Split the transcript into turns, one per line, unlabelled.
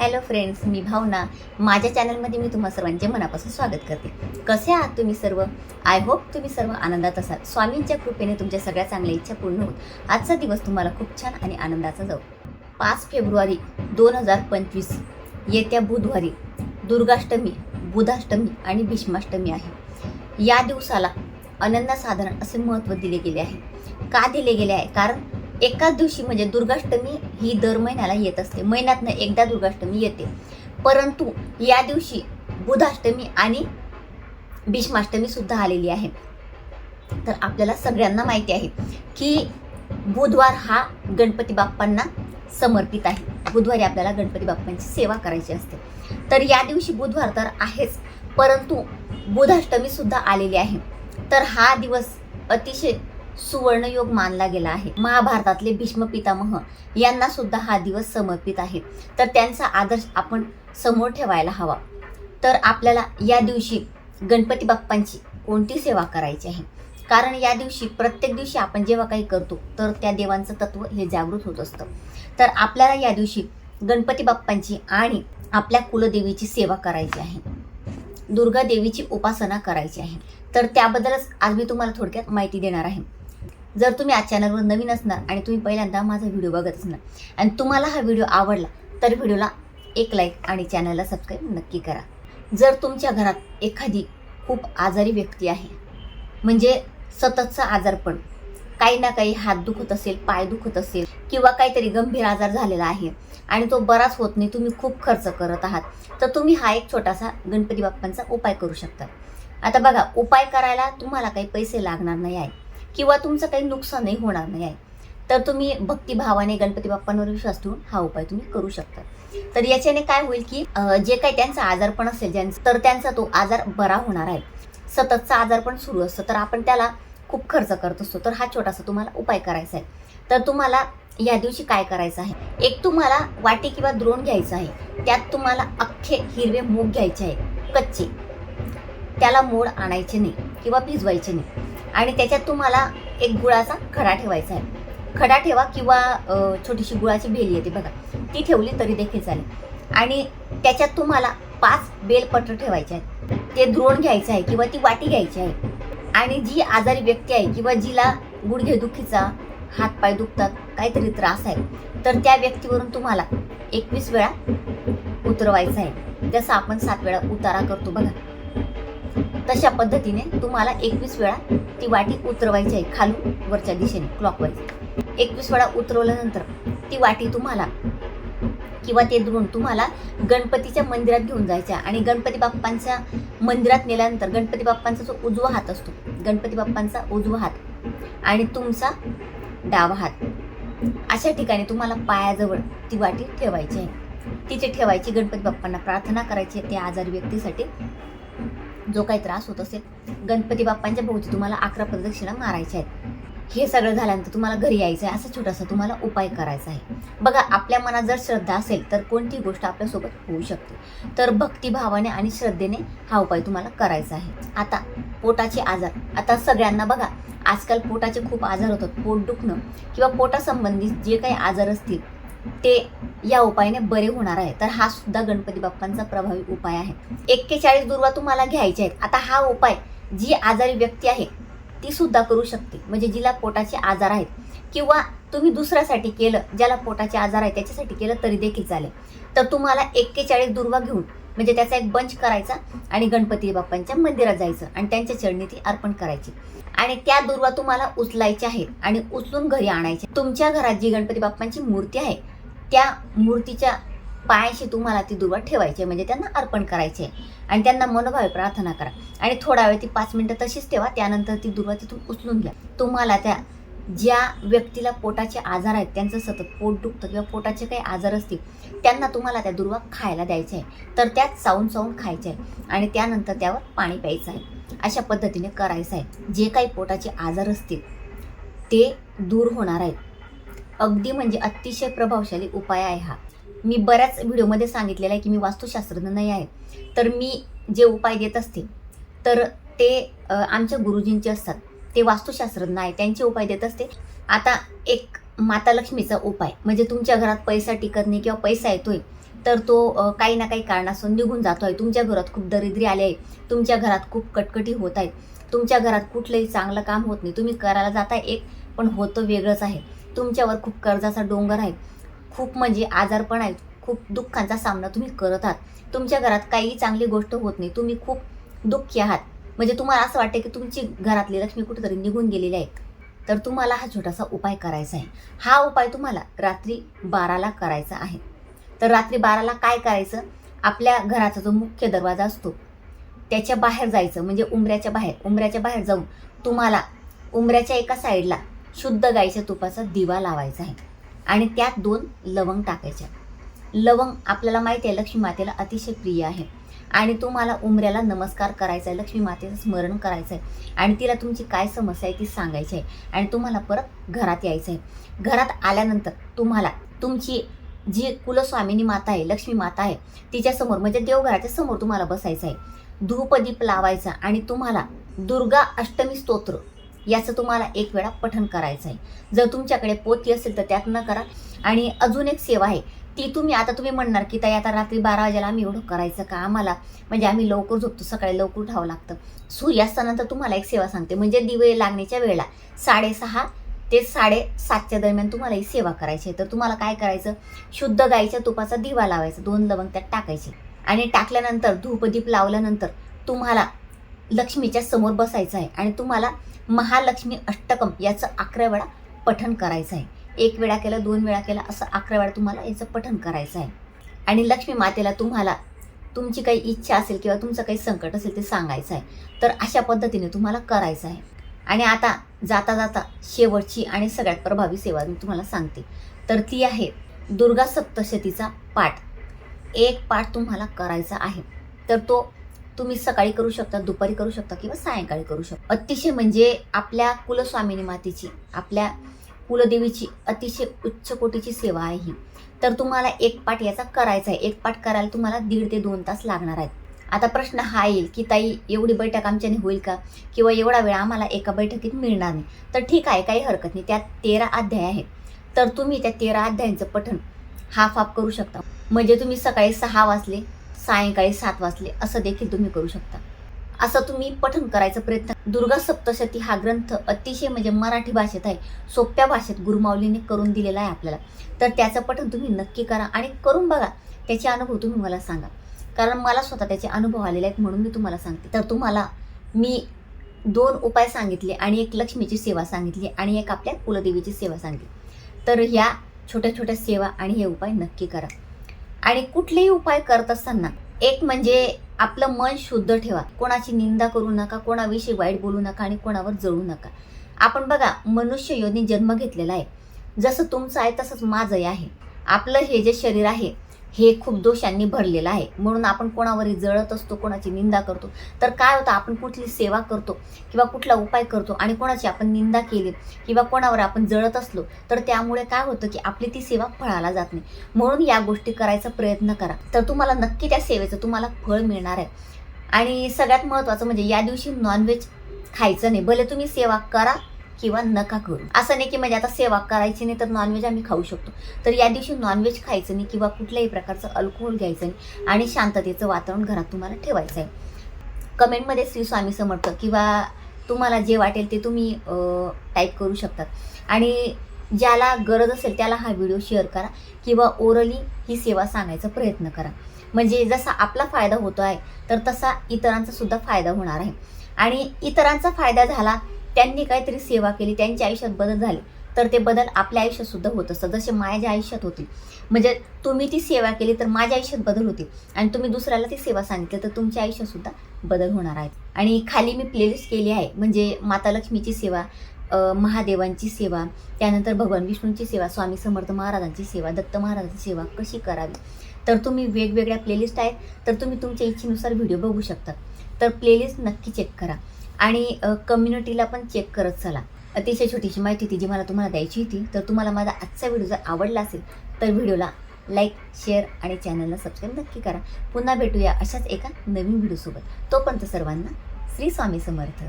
Hello friends मी भावना. माझ्या चॅनलमध्ये मी तुम्हा सर्वांचे मनापासून स्वागत करते. कसे आहात तुम्ही सर्व? आय होप तुम्ही सर्व आनंदात असाल. स्वामींच्या कृपेने तुमच्या सगळ्या चांगल्या इच्छा पूर्ण होत आजचा दिवस तुम्हाला खूप छान आणि आनंदाचा जाऊ पाच फेब्रुवारी दोन हजार पंचवीस येत्या बुधवारी दुर्गाष्टमी बुधाष्टमी आणि भीष्माष्टमी आहे. या दिवसाला अनन्यसाधारण असे महत्त्व दिले गेले आहे. का दिले गेले आहे? कारण एकाच दिवशी म्हणजे दुर्गाष्टमी ही दर महिन्याला येत असते. महिन्यातनं एकदा दुर्गाष्टमी येते. परंतु या दिवशी बुधाष्टमी आणि भीष्माष्टमी सुद्धा आलेली आहे. तर आपल्याला सगळ्यांना माहिती आहे की बुधवार हा गणपती बाप्पांना समर्पित आहे. बुधवारी आपल्याला गणपती बाप्पांची सेवा करायची असते. तर या दिवशी बुधवार तर आहेच परंतु बुधाष्टमी सुद्धा आलेली आहे. तर हा दिवस अतिशय सुवर्णयोग मानला गेला आहे. महाभारतातले भीष्म पितामह यांना सुद्धा हा दिवस समर्पित आहे. तर त्यांचा आदर्श आपण समोर ठेवायला हवा. तर आपल्याला या दिवशी गणपती बाप्पांची कोणती सेवा करायची आहे? कारण या दिवशी प्रत्येक दिवशी आपण जेव्हा काही करतो तर त्या देवांचं तत्व हे जागृत होत असतं. तर आपल्याला या दिवशी गणपती बाप्पांची आणि आपल्या कुलदेवीची सेवा करायची आहे. दुर्गा देवीची उपासना करायची आहे. तर त्याबद्दलच आज मी तुम्हाला थोडक्यात माहिती देणार आहे. जर तुम्ही आज चॅनलवर नवीन असणार आणि तुम्ही पहिल्यांदा माझा व्हिडिओ बघत असणार आणि तुम्हाला हा व्हिडिओ आवडला तर व्हिडिओला एक लाईक आणि चॅनलला सबस्क्राईब नक्की करा. जर तुमच्या घरात एखादी खूप आजारी व्यक्ती आहे म्हणजे सततचा आजारपण काही ना काही हात दुखत असेल पाय दुखत असेल किंवा काहीतरी गंभीर आजार झालेला आहे आणि तो बराच होत नाही तुम्ही खूप खर्च करत आहात तर तुम्ही हा एक छोटासा गणपती बाप्पांचा उपाय करू शकता. आता बघा उपाय करायला तुम्हाला काही पैसे लागणार नाही आहे. किंवा तुमचं काही नुकसानही होणार नाही आहे. तर तुम्ही भक्तिभावाने गणपती बाप्पांवर विश्वास ठेवून हा उपाय तुम्ही करू शकता. तर याच्याने काय होईल की जे काही त्यांचा आजारपण असेल ज्यांचं तर त्यांचा तो आजार बरा होणार आहे. सततचा आजारपण सुरू असतं तर आपण त्याला खूप खर्च करत असतो. तर हा छोटासा तुम्हाला उपाय करायचा आहे. तर तुम्हाला या दिवशी काय करायचं आहे? एक तुम्हाला वाटी किंवा द्रोण घ्यायचं आहे. त्यात तुम्हाला अख्खे हिरवे मूग घ्यायचे आहे कच्चे. त्याला मोड आणायचे नाही किंवा भिजवायचे नाही. आणि त्याच्यात तुम्हाला एक गुळाचा खडा ठेवायचा आहे. खडा ठेवा किंवा छोटीशी गुळाची भेली येते बघा. ती ठेवली तरी देखील चालेल. आणि त्याच्यात तुम्हाला पाच बेलपत्र ठेवायचे आहेत. ते द्रोण घ्यायचं आहे किंवा ती वाटी घ्यायची आहे. आणि जी आजारी व्यक्ती आहे किंवा जिला गुडघेदुखीचा हातपाय दुखतात काहीतरी त्रास आहे तर त्या व्यक्तीवरून तुम्हाला एकवीस वेळा उतरवायचं आहे. जसं आपण सात वेळा उतारा करतो बघा. तशा पद्धतीने तुम्हाला एकवीस वेळा ती वाटी उतरवायची आहे खालून वरच्या दिशेने क्लॉकवाईज एकवीस वेळा उतरवल्यानंतर ती वाटी तुम्हाला किंवा ते द्रोण तुम्हाला गणपतीच्या मंदिरात घेऊन जायच्या आणि गणपती बाप्पांच्या मंदिरात नेल्यानंतर गणपती बाप्पांचा जो उजवा हात असतो गणपती बाप्पांचा उजवा हात आणि तुमचा डावा हात अशा ठिकाणी तुम्हाला पायाजवळ ती वाटी ठेवायची आहे. तिथे ठेवायची गणपती बाप्पांना प्रार्थना करायची आहे त्या आजारी व्यक्तीसाठी. जो काही त्रास होत असेल गणपती बाप्पांच्या भोवती तुम्हाला अकरा प्रदक्षिणा मारायच्या आहेत. हे सगळं झाल्यानंतर तुम्हाला घरी यायचं आहे असा छोटासा तुम्हाला उपाय करायचा आहे. बघा आपल्या मनात जर श्रद्धा असेल तर कोणती गोष्ट आपल्यासोबत होऊ शकते? तर भक्तिभावाने आणि श्रद्धेने हा उपाय तुम्हाला करायचा आहे. आता पोटाचे आजार. आता सगळ्यांना बघा आजकाल पोटाचे खूप आजार होतात. पोट दुखणं किंवा पोटासंबंधित जे काही आजार असतील ते या उपायाने बरे होणार आहे तर हा सुद्धा गणपती बाप्पांचा प्रभावी उपाय आहे. एक्केचाळीस दुर्वा तुम्हाला घ्यायच्या आहेत. आता हा उपाय जी आजारी व्यक्ती आहे ती सुद्धा करू शकते. म्हणजे जिला पोटाचे आजार आहेत. किंवा तुम्ही दुसऱ्यासाठी केलं ज्याला पोटाचे आजार आहे त्याच्यासाठी केलं तरी देखील चालेल. तर तुम्हाला एक्केचाळीस दुर्वा घेऊन म्हणजे त्याचा एक बंच करायचा आणि गणपती बाप्पांच्या मंदिरात जायचं आणि त्यांच्या चरणी ती अर्पण करायची. आणि त्या दुर्वा तुम्हाला उचलायच्या आहेत आणि उचलून घरी आणायच्या तुमच्या घरात जी गणपती बाप्पांची मूर्ती आहे त्या मूर्तीच्या पायाशी तुम्हाला ती दुर्वा ठेवायची आहे. म्हणजे त्यांना अर्पण करायचे आहे. आणि त्यांना मनोभावे प्रार्थना करा. आणि थोडा वेळ ती पाच मिनटं तशीच ठेवा. त्यानंतर ती दुर्वा तिथून उचलून घ्या. तुम्हाला त्या ज्या व्यक्तीला पोटाचे आजार आहेत त्यांचं सतत पोट दुखतं किंवा पोटाचे काही आजार असतील त्यांना तुम्हाला त्या दुर्वा खायला द्यायच्या आहे. तर त्यात चावून चावून खायचे आहे. आणि त्यानंतर त्यावर पाणी प्यायचं आहे. अशा पद्धतीने करायचं आहे. जे काही पोटाचे आजार असतील ते दूर होणार आहेत. अगदी म्हणजे अतिशय प्रभावशाली उपाय आहे हा. मी बऱ्याच व्हिडिओमध्ये सांगितलेलं आहे की मी वास्तुशास्त्रज्ञ नाही आहे. तर मी जे उपाय देत असते तर ते आमच्या गुरुजींचे असतात. ते वास्तुशास्त्रज्ञ आहे त्यांचे उपाय देत असते. आता एक माता लक्ष्मीचा उपाय म्हणजे तुमच्या घरात पैसा टिकत नाही किंवा पैसा येतोय तर तो काही ना काही कारणासून निघून जातो आहे. तुमच्या घरात खूप दरिद्री आली आहे तुमच्या घरात खूप कटकटी होत आहेत तुमच्या घरात कुठलंही चांगलं काम होत नाही तुम्ही करायला जाताय एक पण होतं वेगळंच आहे. तुमच्यावर खूप कर्जाचा डोंगर आहे. खूप म्हणजे आजारपण आहे खूप दुःखांचा सामना तुम्ही करत आहात. तुमच्या घरात काहीही चांगली गोष्ट होत नाही. तुम्ही खूप दुःखी आहात. म्हणजे तुम्हाला असं वाटतं की तुमची घरातली लक्ष्मी कुठेतरी निघून गेलेली आहे. तर तुम्हाला हा छोटासा उपाय करायचा आहे. हा उपाय तुम्हाला रात्री बाराला करायचा आहे. तर रात्री बाराला काय करायचं? आपल्या घराचा जो मुख्य दरवाजा असतो त्याच्या बाहेर जायचं. म्हणजे उंबऱ्याच्या बाहेर. उंबऱ्याच्या बाहेर जाऊन तुम्हाला उंबऱ्याच्या एका साईडला शुद्ध गाईच्या तुपाचा दिवा लावायचा आहे. आणि त्यात दोन लवंग टाकायच्या लवंग आपल्याला माहिती आहे लक्ष्मी मातेला अतिशय प्रिय आहे. आणि तुम्हाला उमऱ्याला नमस्कार करायचा आहे लक्ष्मी मातेचं स्मरण करायचं आहे. आणि तिला तुमची काय समस्या आहे ती सांगायची आहे. आणि तुम्हाला परत घरात यायचं आहे. घरात आल्यानंतर तुम्हाला तुमची जी कुलस्वामिनी माता आहे लक्ष्मी माता आहे तिच्यासमोर म्हणजे देवघराच्या समोर तुम्हाला बसायचं आहे. धूपदीप लावायचा आणि तुम्हाला दुर्गा अष्टमी स्तोत्र याचं तुम्हाला एक वेळा पठण करायचं आहे जर तुमच्याकडे पोथी असेल तर त्यात न करा. आणि अजून एक सेवा आहे ती तुम्ही आता तुम्ही म्हणणार की ताई आता रात्री बारा वाजेला आम्ही एवढं करायचं का आम्हाला? म्हणजे आम्ही लवकर झोपतो सकाळी लवकर उठावं लागतं. सूर्यास्तानंतर तुम्हाला एक सेवा सांगते म्हणजे दिवे लागण्याच्या वेळेला साडेसहा ते साडेसातच्या दरम्यान तुम्हाला ही सेवा करायची आहे. तर तुम्हाला काय करायचं? शुद्ध गाईच्या तुपाचा दिवा लावायचा दोन लवंग त्यात टाकायचे. आणि टाकल्यानंतर धूपदीप लावल्यानंतर तुम्हाला लक्ष्मीच्या समोर बसायचं आहे आणि तुम्हाला महालक्ष्मी अष्टकम याचं अकरा वेळा पठण करायचं आहे. एक वेळा केलं दोन वेळा केलं असं अकरा वेळा तुम्हाला याचं पठण करायचं आहे. आणि लक्ष्मी मातेला तुम्हाला तुमची काही इच्छा असेल किंवा तुमचं काही संकट असेल ते सांगायचं आहे. तर अशा पद्धतीने तुम्हाला करायचं आहे. आणि आता जाता जाता शेवटची आणि सगळ्यात प्रभावी सेवा मी तुम्हाला सांगते. तर ती आहे दुर्गा सप्तशतीचा पाठ. एक पाठ तुम्हाला करायचा आहे. तर तो तुम्ही सकाळी करू शकता दुपारी करू शकता किंवा सायंकाळी करू शकता. अतिशय म्हणजे आपल्या कुलस्वामिनी मातेची आपल्या कुलदेवीची अतिशय उच्च कोटीची सेवा आहे ही. तर तुम्हाला एक पाठ याचा करायचा आहे. एक पाठ करायला तुम्हाला दीड ते दोन तास लागणार आहेत. आता प्रश्न हा येईल की ताई एवढी बैठक आमच्याने होईल का? किंवा एवढा वेळ आम्हाला एका बैठकीत मिळणार नाही. तर ठीक आहे काही हरकत नाही. त्यात तेरा अध्याय आहेत. तर तुम्ही त्या तेरा अध्यायांचं पठण हाफ हाफ करू शकता. म्हणजे तुम्ही सकाळी सहा वाजले सायंकाळी सात वाजले. असं देखील तुम्ही करू शकता. असं तुम्ही पठन करायचा प्रयत्न दुर्गा सप्तशती हा ग्रंथ अतिशय म्हणजे मराठी भाषेत आहे. सोप्या भाषेत गुरुमाऊलीने करून दिलेला आहे आपल्याला. तर त्याचं पठन तुम्ही नक्की करा आणि करून बघा. त्याचे अनुभव तुम्ही मला सांगा. कारण मला स्वतः त्याचे अनुभव आलेले आहेत म्हणून मी तुम्हाला सांगते. तर तुम्हाला मी दोन उपाय सांगितले आणि एक लक्ष्मीची सेवा सांगितली आणि एक आपल्या कुलदेवीची सेवा सांगितली. तर ह्या छोट्या छोट्या सेवा आणि हे उपाय नक्की करा. आणि कुठलेही उपाय करत असताना एक म्हणजे आपलं मन शुद्ध ठेवा. कोणाची निंदा करू नका कोणाविषयी वाईट बोलू नका आणि कोणावर जळू नका. आपण बघा मनुष्य योनी जन्म घेतलेला आहे. जसं तुमचं आहे तसंच माझंही आहे. आपलं हे जे शरीर आहे हे खूप दोषांनी भरलेलं आहे. म्हणून आपण कोणावरही जळत असतो कोणाची निंदा करतो तर काय होतं आपण कुठली सेवा करतो किंवा कुठला उपाय करतो आणि कोणाची आपण निंदा केली किंवा कोणावर आपण जळत असलो तर त्यामुळे काय होतं की आपली ती सेवा फळाला जात नाही. म्हणून या गोष्टी करायचा प्रयत्न करा. तर तुम्हाला नक्की त्या सेवेचं तुम्हाला फळ मिळणार आहे. आणि सगळ्यात महत्त्वाचं म्हणजे या दिवशी नॉनव्हेज खायचं नाही. भले तुम्ही सेवा करा किंवा नका करू. असं नाही की म्हणजे आता सेवा करायची नाही तर नॉनव्हेज आम्ही खाऊ शकतो. तर या दिवशी नॉनव्हेज खायचं नाही किंवा कुठल्याही प्रकारचं अल्कोहोल घ्यायचं नाही आणि शांततेचं वातावरण घरात तुम्हाला ठेवायचं आहे. कमेंटमध्ये श्री स्वामी समर्थ किंवा तुम्हाला जे वाटेल ते तुम्ही टाईप करू शकतात. आणि ज्याला गरज असेल त्याला हा व्हिडिओ शेअर करा किंवा ओरली ही सेवा सांगायचा प्रयत्न करा. म्हणजे जसा आपला फायदा होतो आहे तर तसा इतरांचा सुद्धा फायदा होणार आहे. आणि इतरांचा फायदा झाला त्यांनी काहीतरी सेवा केली त्यांच्या आयुष्यात बदल झाले. तर ते बदल आपल्या आयुष्यात सुद्धा होत असतात. जसे माझ्या आयुष्यात होतील म्हणजे तुम्ही ती सेवा केली तर माझ्या आयुष्यात बदल होतील आणि तुम्ही दुसऱ्याला ती सेवा सांगितली तर तुमच्या आयुष्यात सुद्धा बदल होणार आहेत. आणि खाली मी प्लेलिस्ट केली आहे. म्हणजे माता लक्ष्मीची सेवा महादेवांची सेवा त्यानंतर भगवान विष्णूंची सेवा स्वामी समर्थ महाराजांची सेवा दत्त महाराजांची सेवा कशी करावी? तर तुम्ही वेगवेगळ्या प्लेलिस्ट आहेत. तर तुम्ही तुमच्या इच्छेनुसार व्हिडिओ बघू शकता. तर प्लेलिस्ट नक्की चेक करा. आणि कम्युनिटीला पण चेक करत चला. अतिशय छोटीशी माहिती होती जी मला तुम्हाला द्यायची होती. तर तुम्हाला माझा आजचा व्हिडिओ जर आवडला असेल तर व्हिडिओला लाईक शेअर आणि चॅनलला सबस्क्राईब नक्की करा. पुन्हा भेटूया अशाच एका नवीन व्हिडिओसोबत तोपर्यंत सर्वांना श्री स्वामी समर्थ.